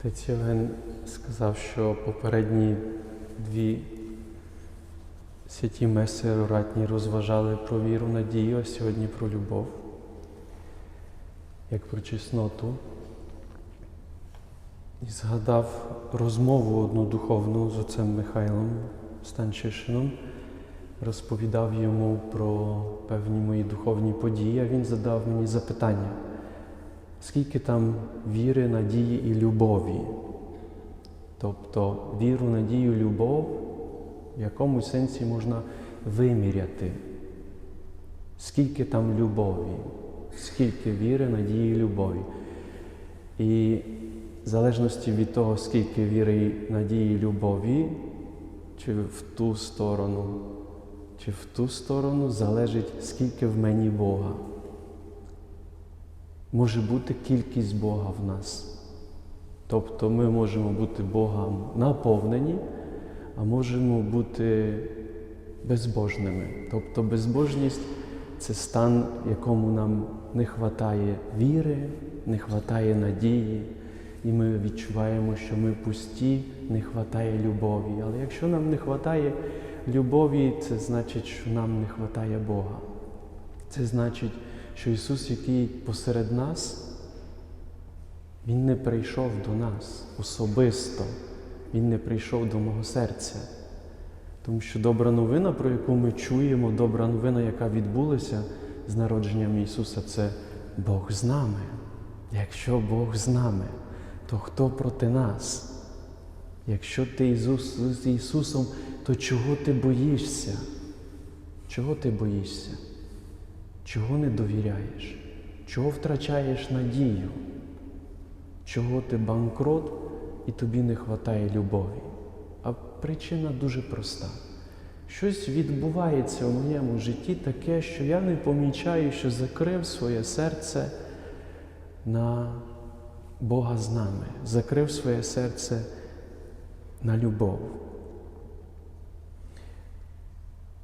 Отець Євген сказав, що попередні дві святі меси ратні розважали про віру, надію, а сьогодні про любов, як про чесноту. І згадав розмову одну духовну з отцем Михайлом Станчишином, розповідав йому про певні мої духовні події, а він задав мені запитання. Скільки там віри, надії і любові? Тобто віру, надію, любов в якомусь сенсі можна виміряти. Скільки там любові, скільки віри, надії любові. І в залежності від того, скільки віри, надії любові, чи в ту сторону, чи в ту сторону залежить, скільки в мені Бога може бути кількість Бога в нас. Тобто ми можемо бути Богом наповнені, а можемо бути безбожними. Тобто безбожність це стан, якому нам не вистачає віри, не вистачає надії, і ми відчуваємо, що ми пусті, не вистачає любові. Але якщо нам не вистачає любові, це значить, що нам не вистачає Бога. Це значить, що Ісус, який посеред нас, Він не прийшов до нас особисто, Він не прийшов до мого серця. Тому що добра новина, про яку ми чуємо, добра новина, яка відбулася з народженням Ісуса, це Бог з нами. Якщо Бог з нами, то хто проти нас? Якщо ти з Ісусом, то чого ти боїшся? Чого ти боїшся? Чого не довіряєш? Чого втрачаєш надію? Чого ти банкрот і тобі не вистачає любові? А причина дуже проста. Щось відбувається у моєму житті таке, що я не помічаю, що закрив своє серце на Бога з нами, закрив своє серце на любов.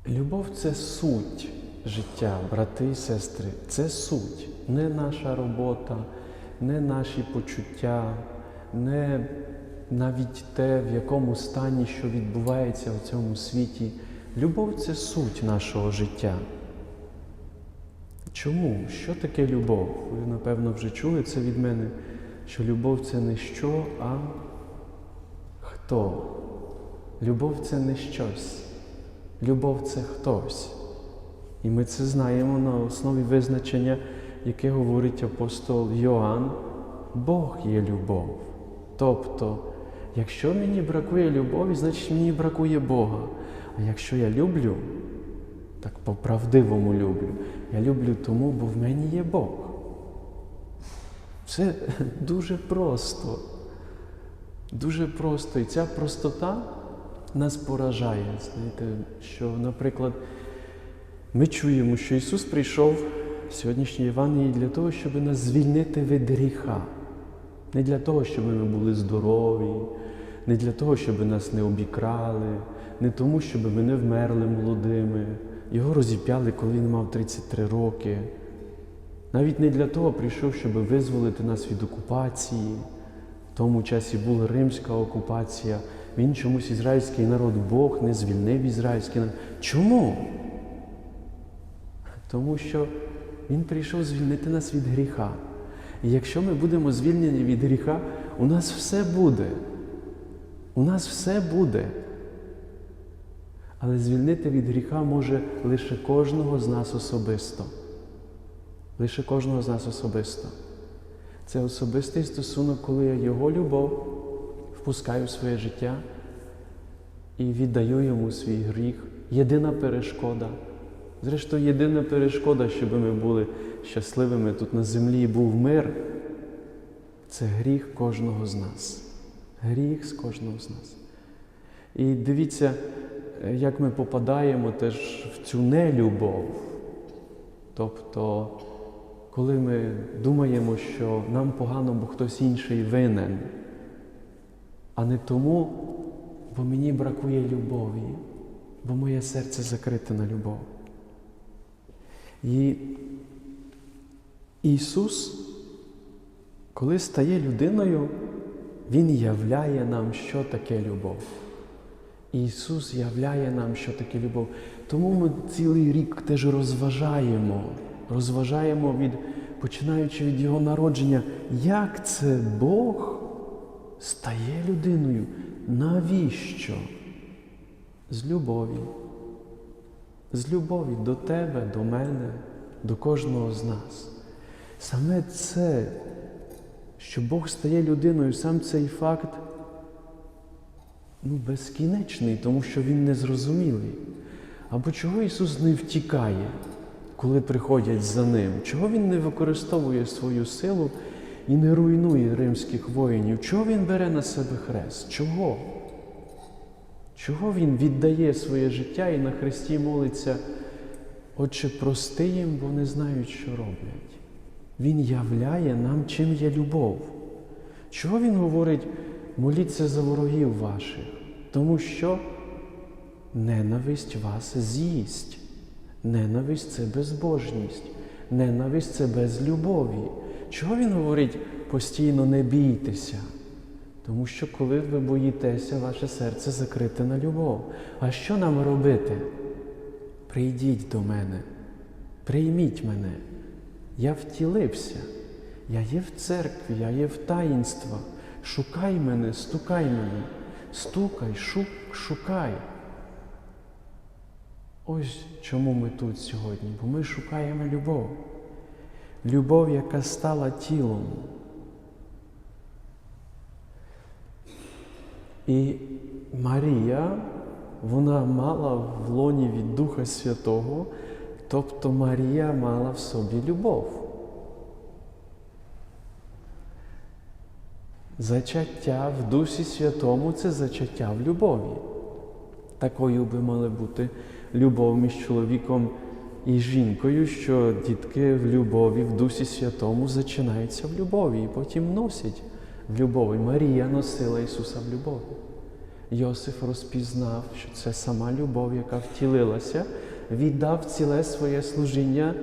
Любов це суть життя, брати і сестри, це суть, не наша робота, не наші почуття, не навіть те, в якому стані, що відбувається в цьому світі. Любов це суть нашого життя. Чому? Що таке любов? Ви, напевно, вже чули це від мене, що любов це не що, а хто. Любов це не щось. Любов це хтось. І ми це знаємо на основі визначення, яке говорить апостол Йоанн, Бог є любов. Тобто, якщо мені бракує любові, значить мені бракує Бога. А якщо я люблю, так по-правдивому люблю, я люблю тому, бо в мені є Бог. Це дуже просто. Дуже просто. І ця простота нас поражає. Знаєте, що, наприклад, ми чуємо, що Ісус прийшов в сьогоднішній Євангелії для того, щоб нас звільнити від гріха. Не для того, щоб ми були здорові, не для того, щоб нас не обікрали, не тому, щоб ми не вмерли молодими. Його розіп'яли, коли він мав 33 роки. Навіть не для того прийшов, щоб визволити нас від окупації. В тому часі була римська окупація. Він чомусь ізраїльський народ Бог не звільнив ізраїльський народ. Чому? Тому що Він прийшов звільнити нас від гріха. І якщо ми будемо звільнені від гріха, у нас все буде. У нас все буде. Але звільнити від гріха може лише кожного з нас особисто. Лише кожного з нас особисто. Це особистий стосунок, коли я Його любов впускаю в своє життя і віддаю йому свій гріх. Єдина перешкода. Зрештою, єдина перешкода, щоб ми були щасливими тут на землі був мир, це гріх кожного з нас. Гріх з кожного з нас. І дивіться, як ми попадаємо теж в цю нелюбов. Тобто, коли ми думаємо, що нам погано, бо хтось інший винен, а не тому, бо мені бракує любові, бо моє серце закрите на любов. І Ісус, коли стає людиною, Він являє нам, що таке любов. Ісус являє нам, що таке любов. Тому ми цілий рік теж розважаємо, розважаємо від, починаючи від Його народження, як це Бог стає людиною. Навіщо? З любові. З любові до тебе, до мене, до кожного з нас. Саме це, що Бог стає людиною, сам цей факт ну, безкінечний, тому що Він незрозумілий. Або чого Ісус не втікає, коли приходять за Ним? Чого Він не використовує свою силу і не руйнує римських воїнів? Чого Він бере на себе хрест? Чого? Чого Він віддає своє життя і на хресті молиться, Отче, прости їм, бо не знають, що роблять. Він являє нам, чим є любов. Чого Він говорить, моліться за ворогів ваших? Тому що ненависть вас з'їсть. Ненависть це безбожність, ненависть це без любові. Чого він говорить постійно не бійтеся? Тому що коли ви боїтеся, ваше серце закрите на любов. А що нам робити? Прийдіть до мене, прийміть мене. Я втілився, я є в церкві, я є в таїнствах. Шукай мене, стукай мене, стукай, шук, шукай. Ось чому ми тут сьогодні, бо ми шукаємо любов. Любов, яка стала тілом. І Марія, вона мала в лоні від Духа Святого, тобто Марія мала в собі любов. Зачаття в Дусі Святому це зачаття в любові. Такою би мала бути любов між чоловіком і жінкою, що дітки в любові, в Дусі Святому зачинаються в любові і потім носять в любові. Марія носила Ісуса в любові. Йосиф розпізнав, що це сама любов, яка втілилася, віддав ціле своє служіння,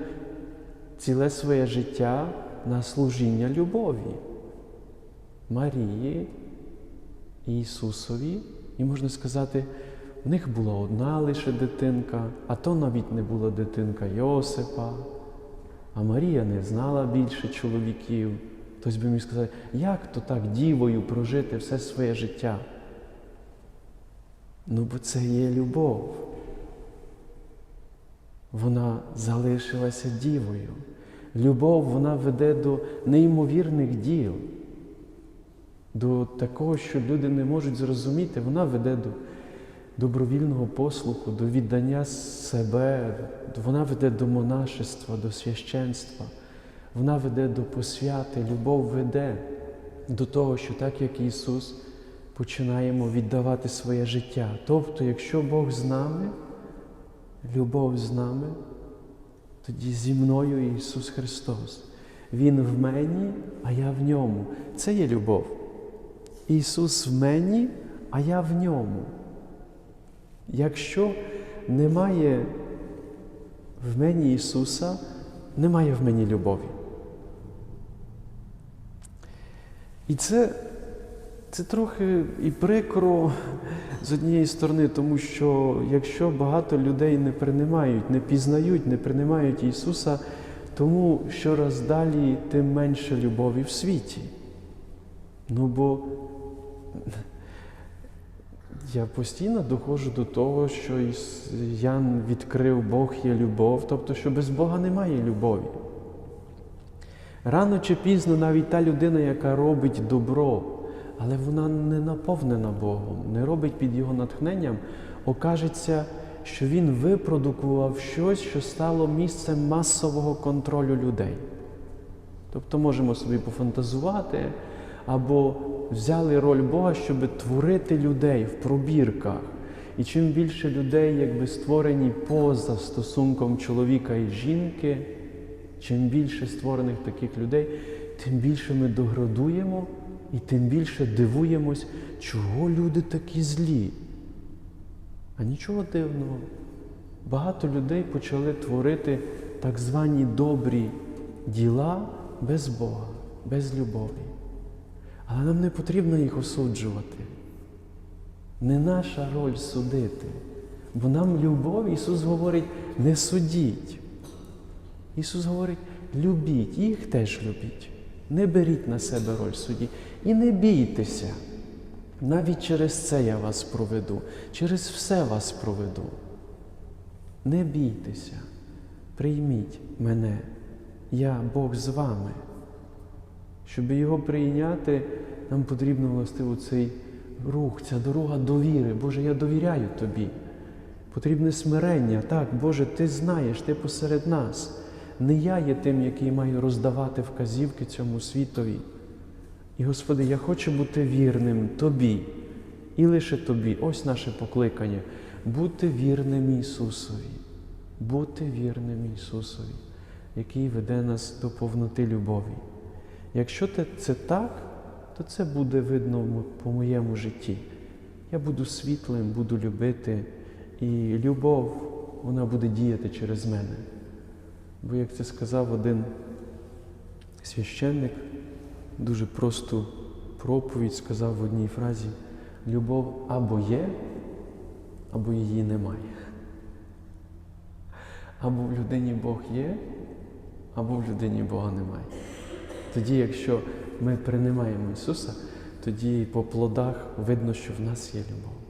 ціле своє життя на служіння любові. Марії і Ісусові, і можна сказати, в них була одна лише дитинка, а то навіть не була дитинка Йосипа, а Марія не знала більше чоловіків. Хтось би міг сказати, як то так дівою прожити все своє життя? Ну, бо це є любов. Вона залишилася дівою. Любов вона веде до неймовірних діл, до такого, що люди не можуть зрозуміти, вона веде до добровільного послуху, до віддання себе, вона веде до монашества, до священства, вона веде до посвяти, любов веде до того, що так як Ісус починаємо віддавати своє життя. Тобто, якщо Бог з нами, любов з нами, тоді зі мною Ісус Христос. Він в мені, а я в ньому. Це є любов. Ісус в мені, а я в ньому. Якщо немає в мені Ісуса, немає в мені любові. І це, це трохи і прикро з однієї сторони, тому що якщо багато людей не приймають, не пізнають, не приймають Ісуса, тому щораз далі, тим менше любові в світі. Ну бо я постійно доходжу до того, що Ян відкрив Бог є любов, тобто, що без Бога немає любові. Рано чи пізно навіть та людина, яка робить добро, але вона не наповнена Богом, не робить під Його натхненням, окажеться, що він випродукував щось, що стало місцем масового контролю людей. Тобто можемо собі пофантазувати або взяли роль Бога, щоб творити людей в пробірках. І чим більше людей, якби створені поза стосунком чоловіка і жінки, чим більше створених таких людей, тим більше ми доградуємо і тим більше дивуємось, чого люди такі злі. А нічого дивного. Багато людей почали творити так звані добрі діла без Бога, без любові. Але нам не потрібно їх осуджувати. Не наша роль судити. Бо нам любов, Ісус говорить, не судіть. Ісус говорить, любіть, їх теж любіть. Не беріть на себе роль судді і не бійтеся. Навіть через це я вас проведу, через все вас проведу. Не бійтеся, прийміть мене, я Бог з вами. Щоб його прийняти, нам потрібно властиво цей рух, ця дорога довіри. Боже, я довіряю тобі. Потрібне смирення. Так, Боже, Ти знаєш, Ти посеред нас. Не я є тим, який маю роздавати вказівки цьому світові. І, Господи, я хочу бути вірним Тобі і лише Тобі. Ось наше покликання бути вірним Ісусові, бути вірним Ісусові, який веде нас до повноти любові. Якщо це так, то це буде видно по моєму житті. Я буду світлим, буду любити, і любов, вона буде діяти через мене. Бо, як це сказав один священник, дуже просту проповідь сказав в одній фразі: любов або є, або її немає. Або в людині Бог є, або в людині Бога немає. Тоді, якщо ми приймаємо Ісуса, тоді по плодах видно, що в нас є любов.